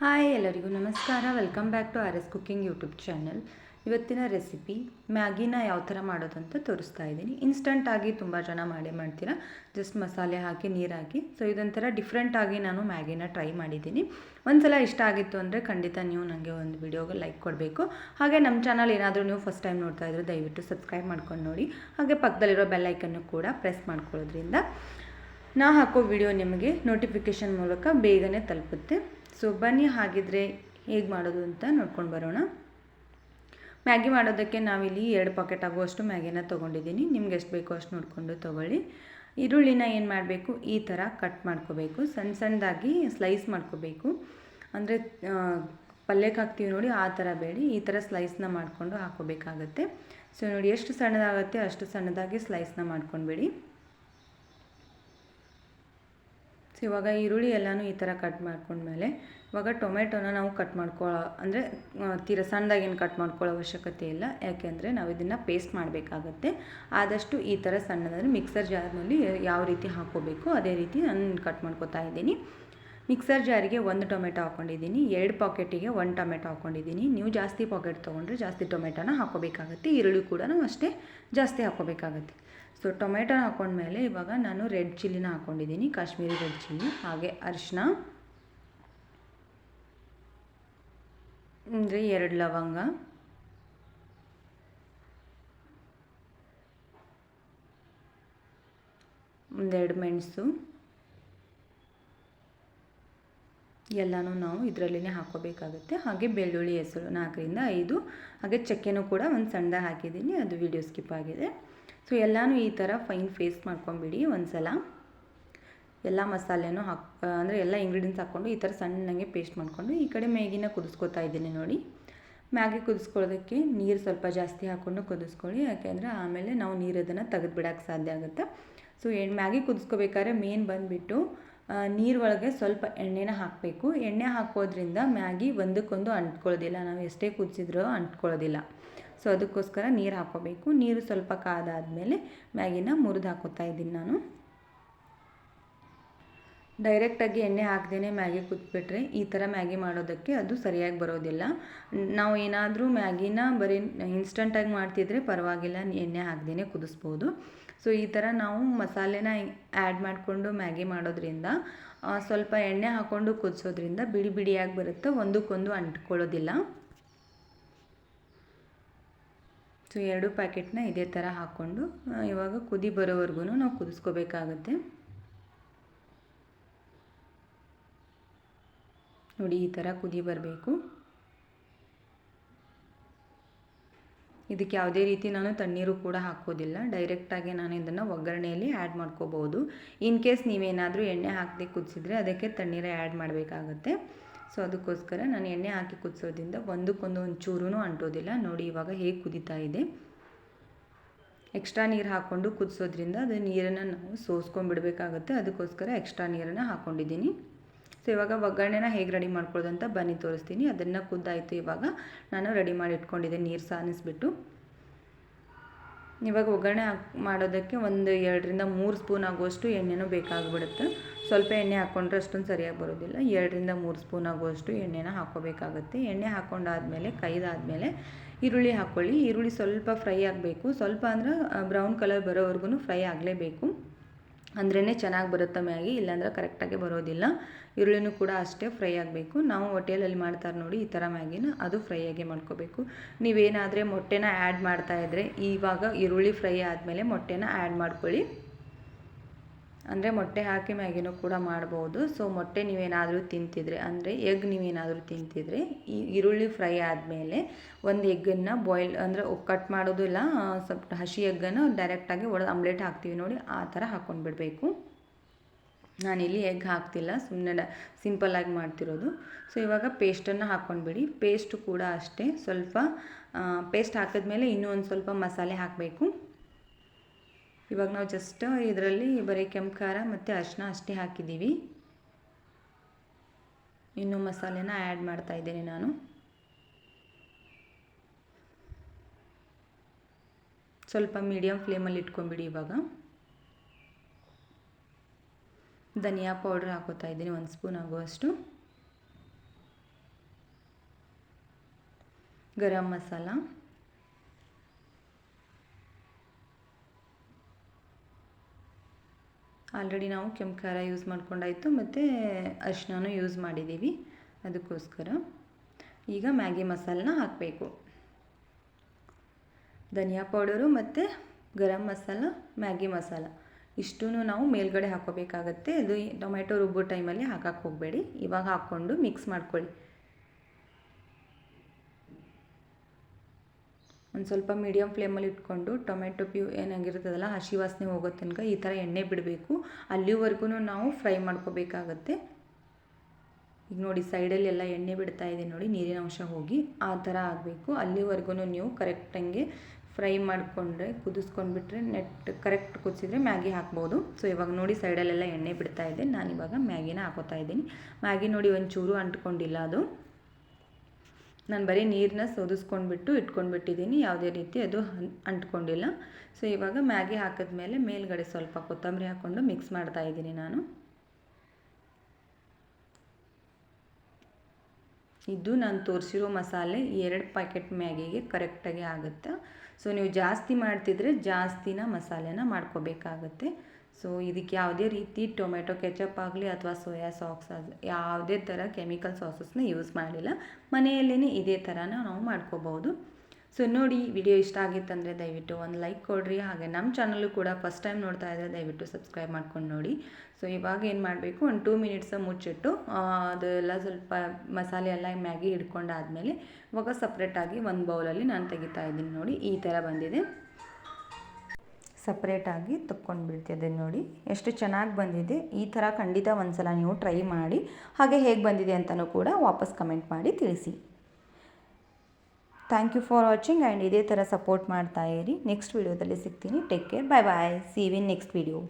Hi ಎಲ್ಲರಿಗೂ ನಮಸ್ಕಾರ. Welcome back to R S cooking YouTube channel ಇವತ್ತಿನ ರೆಸಿಪಿ ಮ್ಯಾಗಿನ ಯಾವ ಥರ ಮಾಡೋದು ಅಂತ ತೋರಿಸ್ತಾ ಇದ್ದೀನಿ. ಇನ್ಸ್ಟಂಟಾಗಿ ತುಂಬ ಜನ ಮಾಡೇ ಮಾಡ್ತೀರಾ? ಜಸ್ಟ್ ಮಸಾಲೆ ಹಾಕಿ, ನೀರು ಹಾಕಿ. ಸೊ ಇದೊಂಥರ ಡಿಫ್ರೆಂಟಾಗಿ ನಾನು ಮ್ಯಾಗಿನ ಟ್ರೈ ಮಾಡಿದ್ದೀನಿ. ಒಂದ್ಸಲ ಇಷ್ಟ ಆಗಿತ್ತು ಅಂದರೆ ಖಂಡಿತ ನೀವು ನನಗೆ ಒಂದು ವಿಡಿಯೋಗೆ ಲೈಕ್ ಕೊಡಬೇಕು. ಹಾಗೆ ನಮ್ಮ ಚಾನಲ್ ಏನಾದರೂ ನೀವು ಫಸ್ಟ್ ಟೈಮ್ ನೋಡ್ತಾ ಇದ್ರೆ ದಯವಿಟ್ಟು ಸಬ್ಸ್ಕ್ರೈಬ್ ಮಾಡ್ಕೊಂಡು ನೋಡಿ. ಹಾಗೆ ಪಕ್ಕದಲ್ಲಿರೋ ಬೆಲ್ಲೈಕನ್ನು ಕೂಡ ಪ್ರೆಸ್ ಮಾಡ್ಕೊಳ್ಳೋದ್ರಿಂದ ನಾ ಹಾಕೋ ವಿಡಿಯೋ ನಿಮಗೆ ನೋಟಿಫಿಕೇಷನ್ ಮೂಲಕ ಬೇಗನೆ ತಲುಪುತ್ತೆ. ಸೊ ಬನ್ನಿ ಹಾಗಿದ್ರೆ ಹೇಗೆ ಮಾಡೋದು ಅಂತ ನೋಡ್ಕೊಂಡು ಬರೋಣ. ಮ್ಯಾಗಿ ಮಾಡೋದಕ್ಕೆ ನಾವಿಲ್ಲಿ ಎರಡು ಪಾಕೆಟ್ ಆಗುವಷ್ಟು ಮ್ಯಾಗಿನ ತೊಗೊಂಡಿದ್ದೀನಿ. ನಿಮ್ಗೆ ಎಷ್ಟು ಬೇಕೋ ಅಷ್ಟು ನೋಡಿಕೊಂಡು ತೊಗೊಳ್ಳಿ. ಈರುಳ್ಳಿನ ಏನು ಮಾಡಬೇಕು? ಈ ಥರ ಕಟ್ ಮಾಡ್ಕೋಬೇಕು. ಸಣ್ಣ ಸಣ್ಣದಾಗಿ ಸ್ಲೈಸ್ ಮಾಡ್ಕೋಬೇಕು. ಅಂದರೆ ಪಲ್ಯಕ್ಕೆ ಹಾಕ್ತೀವಿ ನೋಡಿ, ಆ ಥರ ಬೇಡಿ. ಈ ಥರ ಸ್ಲೈಸ್ನ ಮಾಡಿಕೊಂಡು ಹಾಕೋಬೇಕಾಗತ್ತೆ ಸೊ ನೋಡಿ, ಎಷ್ಟು ಸಣ್ಣದಾಗುತ್ತೆ ಅಷ್ಟು ಸಣ್ಣದಾಗಿ ಸ್ಲೈಸ್ನ ಮಾಡ್ಕೊಂಡ್ಬೇಡಿ. ಸೊ ಇವಾಗ ಈರುಳ್ಳಿ ಎಲ್ಲನೂ ಈ ಥರ ಕಟ್ ಮಾಡ್ಕೊಂಡ್ಮೇಲೆ ಇವಾಗ ಟೊಮೆಟೊನ ನಾವು ಕಟ್ ಮಾಡ್ಕೊಳ್ಳೋ ಅಂದರೆ ತೀರ ಸಣ್ಣದಾಗೇನು ಕಟ್ ಮಾಡ್ಕೊಳ್ಳೋ ಅವಶ್ಯಕತೆ ಇಲ್ಲ. ಯಾಕೆಂದರೆ ನಾವು ಇದನ್ನು ಪೇಸ್ಟ್ ಮಾಡಬೇಕಾಗತ್ತೆ. ಆದಷ್ಟು ಈ ಥರ ಸಣ್ಣದಾದ್ರೆ ಮಿಕ್ಸರ್ ಜಾರ್ನಲ್ಲಿ ಯಾವ ರೀತಿ ಹಾಕೋಬೇಕು ಅದೇ ರೀತಿ ನಾನು ಕಟ್ ಮಾಡ್ಕೊತಾ ಇದ್ದೀನಿ. ಮಿಕ್ಸರ್ ಜಾರಿಗೆ ಒಂದು ಟೊಮೆಟೊ ಹಾಕ್ಕೊಂಡಿದ್ದೀನಿ ಎರಡು ಪಾಕೆಟಿಗೆ ಒಂದು ಟೊಮೆಟೊ ಹಾಕ್ಕೊಂಡಿದ್ದೀನಿ ನೀವು ಜಾಸ್ತಿ ಪಾಕೆಟ್ ತೊಗೊಂಡ್ರೆ ಜಾಸ್ತಿ ಟೊಮೆಟೊನ ಹಾಕೋಬೇಕಾಗುತ್ತೆ, ಈರುಳ್ಳಿ ಕೂಡ ಅಷ್ಟೇ ಜಾಸ್ತಿ ಹಾಕೋಬೇಕಾಗುತ್ತೆ. ಸೊ ಟೊಮೆಟೊ ಹಾಕೊಂಡ್ಮೇಲೆ ಇವಾಗ ನಾನು ರೆಡ್ ಚಿಲ್ಲಿನ ಹಾಕ್ಕೊಂಡಿದ್ದೀನಿ ಕಾಶ್ಮೀರಿ ರೆಡ್ ಚಿಲ್ಲಿ, ಹಾಗೆ ಅರಿಶಿನ ಅಂದರೆ ಎರಡು ಲವಂಗ. ಒಂದೆರಡು ಮೆಣಸು. ಎಲ್ಲನೂ ನಾವು ಇದರಲ್ಲಿನೇ ಹಾಕೋಬೇಕಾಗುತ್ತೆ ಹಾಗೆ ಬೆಳ್ಳುಳ್ಳಿ ಹೆಸರು ನಾಲ್ಕರಿಂದ ಐದು. ಹಾಗೆ ಚಕ್ಕೆನೂ ಕೂಡ ಒಂದು ಸಣ್ಣ ಹಾಕಿದ್ದೀನಿ. ಅದು ವಿಡಿಯೋ ಸ್ಕಿಪ್ ಆಗಿದೆ. ಸೊ ಎಲ್ಲನೂ ಈ ಥರ ಫೈನ್ ಫೇಸ್ಟ್ ಮಾಡ್ಕೊಂಬಿಡಿ ಒಂದು ಸಲ ಎಲ್ಲ ಮಸಾಲೆನೂ ಹಾಕ್ ಅಂದರೆ ಎಲ್ಲ ಇಂಗ್ರೀಡಿಯೆಂಟ್ಸ್ ಹಾಕ್ಕೊಂಡು ಈ ಥರ ಸಣ್ಣಗೆ ಪೇಸ್ಟ್ ಮಾಡಿಕೊಂಡು ಈ ಕಡೆ ಮ್ಯಾಗಿನ ಕುದಿಸ್ಕೊತಾ ಇದ್ದೀನಿ ನೋಡಿ. ಮ್ಯಾಗಿ ಕುದಿಸ್ಕೊಳ್ಳೋದಕ್ಕೆ ನೀರು ಸ್ವಲ್ಪ ಜಾಸ್ತಿ ಹಾಕ್ಕೊಂಡು ಕುದಿಸ್ಕೊಳ್ಳಿ. ಯಾಕೆಂದರೆ ಆಮೇಲೆ ನಾವು ನೀರು ಅದನ್ನು ತೆಗೆದು ಬಿಡೋಕ್ಕೆ ಸಾಧ್ಯ ಆಗುತ್ತೆ. ಸೊ ಮ್ಯಾಗಿ ಕುದಿಸ್ಕೋಬೇಕಾದ್ರೆ ಮೇನ್ ಬಂದುಬಿಟ್ಟು ನೀರು ಒಳಗೆ ಸ್ವಲ್ಪ ಎಣ್ಣೆನ ಹಾಕಬೇಕು. ಎಣ್ಣೆ ಹಾಕೋದ್ರಿಂದ ಮ್ಯಾಗಿ ಒಂದಕ್ಕೊಂದು ಅಂಟ್ಕೊಳ್ಳೋದಿಲ್ಲ. ನಾವು ಎಷ್ಟೇ ಕುದಿಸಿದ್ರೂ ಅಂಟ್ಕೊಳ್ಳೋದಿಲ್ಲ. ಸೊ ಅದಕ್ಕೋಸ್ಕರ ನೀರು ಹಾಕೋಬೇಕು ನೀರು ಸ್ವಲ್ಪ ಕಾದಾದಮೇಲೆ ಮ್ಯಾಗಿನ ಮುರಿದು ಹಾಕೋತಾ ಇದ್ದೀನಿ ನಾನು. ಡೈರೆಕ್ಟಾಗಿ ಎಣ್ಣೆ ಹಾಕ್ದೇ ಮ್ಯಾಗಿ ಕುದ್ಬಿಟ್ರೆ ಈ ಥರ ಮ್ಯಾಗಿ ಮಾಡೋದಕ್ಕೆ ಅದು ಸರಿಯಾಗಿ ಬರೋದಿಲ್ಲ. ನಾವು ಏನಾದರೂ ಮ್ಯಾಗಿನ ಬರೀ ಇನ್ಸ್ಟಂಟಾಗಿ ಮಾಡ್ತಿದ್ರೆ ಪರವಾಗಿಲ್ಲ. ಎಣ್ಣೆ ಹಾಕ್ದೇ ಕುದಿಸ್ಬೋದು. ಸೊ ಈ ಥರ ನಾವು ಮಸಾಲೆನ ಆ್ಯಡ್ ಮಾಡಿಕೊಂಡು ಮ್ಯಾಗಿ ಮಾಡೋದ್ರಿಂದ ಸ್ವಲ್ಪ ಎಣ್ಣೆ ಹಾಕ್ಕೊಂಡು ಕುದಿಸೋದ್ರಿಂದ ಬಿಡಿ ಬಿಡಿಯಾಗಿ ಬರುತ್ತೆ. ಒಂದಕ್ಕೊಂದು ಅಂಟ್ಕೊಳ್ಳೋದಿಲ್ಲ. ಸೊ ಎರಡು ಪ್ಯಾಕೆಟ್ನ ಇದೇ ಥರ ಹಾಕ್ಕೊಂಡು ಇವಾಗ ಕುದಿ ಬರೋವರೆಗೂ ನಾವು ಕುದಿಸ್ಕೋಬೇಕಾಗತ್ತೆ. ನೋಡಿ, ಈ ಥರ ಕುದಿ ಬರಬೇಕು. ಇದಕ್ಕೆ ಯಾವುದೇ ರೀತಿ ನಾನು ತಣ್ಣೀರು ಕೂಡ ಹಾಕೋದಿಲ್ಲ. ಡೈರೆಕ್ಟಾಗಿ ನಾನು ಇದನ್ನು ಒಗ್ಗರಣೆಯಲ್ಲಿ ಆ್ಯಡ್ ಮಾಡ್ಕೋಬೋದು ಇನ್ ಕೇಸ್ ನೀವೇನಾದರೂ ಎಣ್ಣೆ ಹಾಕದೆ ಕುದಿಸಿದ್ರೆ ಅದಕ್ಕೆ ತಣ್ಣೀರೇ ಆ್ಯಡ್ ಮಾಡಬೇಕಾಗತ್ತೆ. ಸೊ ಅದಕ್ಕೋಸ್ಕರ ನಾನು ಎಣ್ಣೆ ಹಾಕಿ ಕುದಿಸೋದ್ರಿಂದ ಒಂದಕ್ಕೊಂದು ಒಂದು ಚೂರೂ ಅಂಟೋದಿಲ್ಲ. ನೋಡಿ, ಇವಾಗ ಹೇಗೆ ಕುದೀತಾ ಇದೆ. ಎಕ್ಸ್ಟ್ರಾ ನೀರು ಹಾಕ್ಕೊಂಡು ಕುದಿಸೋದ್ರಿಂದ ಅದು ನೀರನ್ನು ನಾವು ಸೋಸ್ಕೊಂಡ್ಬಿಡ್ಬೇಕಾಗತ್ತೆ. ಅದಕ್ಕೋಸ್ಕರ ಎಕ್ಸ್ಟ್ರಾ ನೀರನ್ನು ಹಾಕ್ಕೊಂಡಿದ್ದೀನಿ ಸೊ, ಇವಾಗ ಒಗ್ಗರಣೆನ ಹೇಗೆ ರೆಡಿ ಮಾಡ್ಕೊಳ್ಳೋದು ಅಂತ ಬನ್ನಿ ತೋರಿಸ್ತೀನಿ. ಅದನ್ನು ಕುದ್ದಾಯಿತು ಇವಾಗ. ನಾನು ರೆಡಿ ಮಾಡಿ ಇಟ್ಕೊಂಡಿದ್ದೆ, ನೀರು ಸಾನಿಸ್ಬಿಟ್ಟು. ಇವಾಗ ಒಗ್ಗರಣೆ ಮಾಡೋದಕ್ಕೆ ಒಂದು ಎರಡರಿಂದ ಮೂರು ಸ್ಪೂನ್ ಆಗುವಷ್ಟು ಎಣ್ಣೆನೂ ಬೇಕಾಗ್ಬಿಡುತ್ತೆ. ಸ್ವಲ್ಪ ಎಣ್ಣೆ ಹಾಕ್ಕೊಂಡ್ರೆ ಅಷ್ಟೊಂದು ಸರಿಯಾಗಿ ಬರೋದಿಲ್ಲ. ಎರಡರಿಂದ ಮೂರು ಸ್ಪೂನ್ ಆಗುವಷ್ಟು ಎಣ್ಣೆನ ಹಾಕ್ಕೋಬೇಕಾಗುತ್ತೆ. ಎಣ್ಣೆ ಹಾಕ್ಕೊಂಡಾದಮೇಲೆ ಕೈದಾದಮೇಲೆ ಈರುಳ್ಳಿ ಹಾಕ್ಕೊಳ್ಳಿ ಈರುಳ್ಳಿ ಸ್ವಲ್ಪ ಫ್ರೈ ಆಗಬೇಕು. ಸ್ವಲ್ಪ ಅಂದ್ರೆ ಬ್ರೌನ್ ಕಲರ್ ಬರೋವರೆಗೂ ಫ್ರೈ ಆಗಲೇಬೇಕು. ಅಂದ್ರೇ ಚೆನ್ನಾಗಿ ಬರುತ್ತೆ ಮ್ಯಾಗಿ? ಇಲ್ಲಾಂದ್ರೆ ಕರೆಕ್ಟಾಗಿ ಬರೋದಿಲ್ಲ. ಈರುಳ್ಳಿನೂ ಕೂಡ ಅಷ್ಟೇ ಫ್ರೈ ಆಗಬೇಕು. ನಾವು ಹೋಟೆಲಲ್ಲಿ ಮಾಡ್ತಾರೆ ನೋಡಿ, ಈ ಥರ ಮ್ಯಾಗಿನ ಅದು ಫ್ರೈ ಆಗಿ ಮಾಡ್ಕೋಬೇಕು. ನೀವೇನಾದರೆ ಮೊಟ್ಟೆನ ಆ್ಯಡ್ ಮಾಡ್ತಾಯಿದ್ರೆ ಇವಾಗ ಈರುಳ್ಳಿ ಫ್ರೈ ಆದಮೇಲೆ ಮೊಟ್ಟೆನ ಆ್ಯಡ್ ಮಾಡ್ಕೊಳ್ಳಿ. ಅಂದರೆ ಮೊಟ್ಟೆ ಹಾಕಿ ಮ್ಯಾಗಿನೂ ಕೂಡ ಮಾಡ್ಬೋದು. ಸೊ ಮೊಟ್ಟೆ ನೀವೇನಾದರೂ ತಿಂತಿದ್ರೆ, ಅಂದರೆ ಎಗ್ ನೀವೇನಾದರೂ ತಿಂತಿದ್ರೆ, ಈ ಈರುಳ್ಳಿ ಫ್ರೈ ಆದಮೇಲೆ ಒಂದು ಎಗ್ಗನ್ನು ಬಾಯ್ಲ್ ಅಂದರೆ ಕಟ್ ಮಾಡೋದಿಲ್ಲ ಸ್ವಲ್ಪ ಹಸಿ ಎಗ್ಗನ್ನು ಡೈರೆಕ್ಟಾಗಿ ಒಡೆದು ಆಮ್ಲೆಟ್ ಹಾಕ್ತೀವಿ ನೋಡಿ, ಆ ಥರ ಹಾಕ್ಕೊಂಡ್ಬಿಡ್ಬೇಕು ನಾನಿಲ್ಲಿ ಎಗ್ ಹಾಕ್ತಿಲ್ಲ ಸುಮ್ಮನೆ ಸಿಂಪಲ್ಲಾಗಿ ಮಾಡ್ತಿರೋದು. ಸೊ ಇವಾಗ ಪೇಸ್ಟನ್ನು ಹಾಕ್ಕೊಂಡ್ಬಿಡಿ ಪೇಸ್ಟು ಕೂಡ ಅಷ್ಟೇ. ಸ್ವಲ್ಪ ಪೇಸ್ಟ್ ಹಾಕಿದ್ಮೇಲೆ ಇನ್ನೂ ಒಂದು ಸ್ವಲ್ಪ ಮಸಾಲೆ ಹಾಕಬೇಕು. ಇವಾಗ ನಾವು ಜಸ್ಟ್ ಇದರಲ್ಲಿ ಬರೀ ಕೆಂಪು ಖಾರ ಮತ್ತು ಅರಿಶಿನ ಅಷ್ಟೇ ಹಾಕಿದ್ದೀವಿ. ಇನ್ನೂ ಮಸಾಲೆನ ಆ್ಯಡ್ ಮಾಡ್ತಾಯಿದ್ದೇನೆ ನಾನು. ಸ್ವಲ್ಪ ಮೀಡಿಯಮ್ ಫ್ಲೇಮಲ್ಲಿ ಇಟ್ಕೊಂಬಿಡಿ ಇವಾಗ. ಧನಿಯಾ ಪೌಡ್ರ್ ಹಾಕೋತಾ ಇದ್ದೀನಿ, ಒಂದು ಸ್ಪೂನ್ ಆಗುವಷ್ಟು. ಗರಂ ಮಸಾಲ. ಆಲ್ರೆಡಿ ನಾವು ಕೆಂಪು ಖಾರ ಯೂಸ್ ಮಾಡ್ಕೊಂಡಾಯಿತು, ಮತ್ತು ಅರಿಶಿನೂ ಯೂಸ್ ಮಾಡಿದ್ದೀವಿ ಅದಕ್ಕೋಸ್ಕರ. ಈಗ ಮ್ಯಾಗಿ ಮಸಾಲನ ಹಾಕಬೇಕು. ಧನಿಯಾ ಪೌಡರು ಮತ್ತು ಗರಂ ಮಸಾಲ, ಮ್ಯಾಗಿ ಮಸಾಲ. ಇಷ್ಟೂ ನಾವು ಮೇಲ್ಗಡೆ ಹಾಕೋಬೇಕಾಗತ್ತೆ. ಅದು ಟೊಮೆಟೊ ರುಬ್ಬೋ ಟೈಮಲ್ಲಿ ಹಾಕಕ್ಕೆ ಹೋಗಬೇಡಿ. ಇವಾಗ ಹಾಕ್ಕೊಂಡು ಮಿಕ್ಸ್ ಮಾಡ್ಕೊಳ್ಳಿ. ಒಂದು ಸ್ವಲ್ಪ ಮೀಡಿಯಮ್ ಫ್ಲೇಮಲ್ಲಿ ಇಟ್ಕೊಂಡು ಟೊಮೆಟೊ ಪ್ಯೂ ಏನಾಗಿರ್ತದಲ್ಲ, ಹಸಿ ವಾಸನೆ ಹೋಗೋ ತನಕ ಈ ಥರ ಎಣ್ಣೆ ಬಿಡಬೇಕು. ಅಲ್ಲಿವರೆಗೂ ನಾವು ಫ್ರೈ ಮಾಡ್ಕೋಬೇಕಾಗತ್ತೆ. ಈಗ ನೋಡಿ ಸೈಡಲ್ಲಿ ಎಲ್ಲ ಎಣ್ಣೆ ಬಿಡ್ತಾ ಇದೆ ನೋಡಿ, ನೀರಿನ ಅಂಶ ಹೋಗಿ ಆ ಥರ ಆಗಬೇಕು. ಅಲ್ಲಿವರೆಗೂ ನೀವು ಕರೆಕ್ಟಂಗೆ ಫ್ರೈ ಮಾಡಿಕೊಂಡ್ರೆ, ಕುದಿಸ್ಕೊಂಡ್ಬಿಟ್ರೆ ನೆಟ್ ಕರೆಕ್ಟ್ ಕುದಿಸಿದ್ರೆ ಮ್ಯಾಗಿ ಹಾಕ್ಬೋದು. ಸೊ ಇವಾಗ ನೋಡಿ ಸೈಡಲ್ಲೆಲ್ಲ ಎಣ್ಣೆ ಬಿಡ್ತಾ ಇದೆ. ನಾನು ಇವಾಗ ಮ್ಯಾಗಿನ ಹಾಕೋತಾ ಇದ್ದೀನಿ. ಮ್ಯಾಗಿ ನೋಡಿ ಒಂಚೂರು ಅಂಟ್ಕೊಂಡಿಲ್ಲ ಅದು. ನಾನು ಬರೀ ನೀರನ್ನ ಸೋದಿಸ್ಕೊಂಡ್ಬಿಟ್ಟು ಇಟ್ಕೊಂಡ್ಬಿಟ್ಟಿದ್ದೀನಿ. ಯಾವುದೇ ರೀತಿ ಅದು ಅಂಟ್ಕೊಂಡಿಲ್ಲ. ಸೊ ಇವಾಗ ಮ್ಯಾಗಿ ಹಾಕಿದ್ಮೇಲೆ ಮೇಲ್ಗಡೆ ಸ್ವಲ್ಪ ಕೊತ್ತಂಬರಿ ಹಾಕ್ಕೊಂಡು ಮಿಕ್ಸ್ ಮಾಡ್ತಾ ಇದ್ದೀನಿ ನಾನು. ಇದು ನಾನು ತೋರಿಸಿರೋ ಮಸಾಲೆ ಎರಡು ಪ್ಯಾಕೆಟ್ ಮ್ಯಾಗಿಗೆ ಕರೆಕ್ಟಾಗಿ ಆಗುತ್ತೆ? ಸೊ ನೀವು ಜಾಸ್ತಿ ಮಾಡ್ತಿದ್ರೆ ಜಾಸ್ತಿನ ಮಸಾಲೆನ ಮಾಡ್ಕೋಬೇಕಾಗತ್ತೆ. ಸೊ ಇದಕ್ಕೆ ಯಾವುದೇ ರೀತಿ ಟೊಮೆಟೊ ಕೆಚಪ್ ಆಗಲಿ ಅಥವಾ ಸೋಯಾ ಸಾಕ್ಸ್ ಆಗಲಿ ಯಾವುದೇ ಥರ ಕೆಮಿಕಲ್ ಸಾಸಸ್ನ ಯೂಸ್ ಮಾಡಿಲ್ಲ ಮನೆಯಲ್ಲೇ ಇದೇ ಥರನ ನಾವು ಮಾಡ್ಕೋಬೋದು. ಸೊ ನೋಡಿ ವಿಡಿಯೋ ಇಷ್ಟ ಆಗಿತ್ತಂದರೆ ದಯವಿಟ್ಟು ಒಂದು ಲೈಕ್ ಕೊಡಿರಿ. ಹಾಗೆ ನಮ್ಮ ಚಾನಲ್ಲು ಕೂಡ ಫಸ್ಟ್ ಟೈಮ್ ನೋಡ್ತಾ ಇದ್ದರೆ ದಯವಿಟ್ಟು ಸಬ್ಸ್ಕ್ರೈಬ್ ಮಾಡ್ಕೊಂಡು ನೋಡಿ. ಸೊ ಇವಾಗ ಏನು ಮಾಡಬೇಕು? ಒಂದು ಟೂ ಮಿನಿಟ್ಸ ಮುಚ್ಚಿಟ್ಟು ಅದೆಲ್ಲ ಸ್ವಲ್ಪ ಮಸಾಲೆ ಎಲ್ಲ ಮ್ಯಾಗಿ ಹಿಡ್ಕೊಂಡಾದಮೇಲೆ ಇವಾಗ ಸಪ್ರೇಟಾಗಿ ಒಂದು ಬೌಲಲ್ಲಿ ನಾನು ತೆಗಿತಾ ಇದ್ದೀನಿ ನೋಡಿ. ಈ ಥರ ಬಂದಿದೆ. ಸಪ್ರೇಟಾಗಿ ತಕ್ಕೊಂಡು ಬಿಡ್ತಿದೆ ನೋಡಿ. ಎಷ್ಟು ಚೆನ್ನಾಗಿ ಬಂದಿದೆ. ಈ ಥರ ಖಂಡಿತ ಒಂದ್ಸಲ ನೀವು ಟ್ರೈ ಮಾಡಿ. ಹಾಗೆ ಹೇಗೆ ಬಂದಿದೆ ಅಂತಲೂ ಕೂಡ ವಾಪಸ್ ಕಮೆಂಟ್ ಮಾಡಿ ತಿಳಿಸಿ. Thank you for watching and ಇದೇ ಥರ ಸಪೋರ್ಟ್ ಮಾಡ್ತಾ ಇರಿ. ನೆಕ್ಸ್ಟ್ ವೀಡಿಯೋದಲ್ಲಿ ಸಿಗ್ತೀನಿ. Take care bye bye see you in next video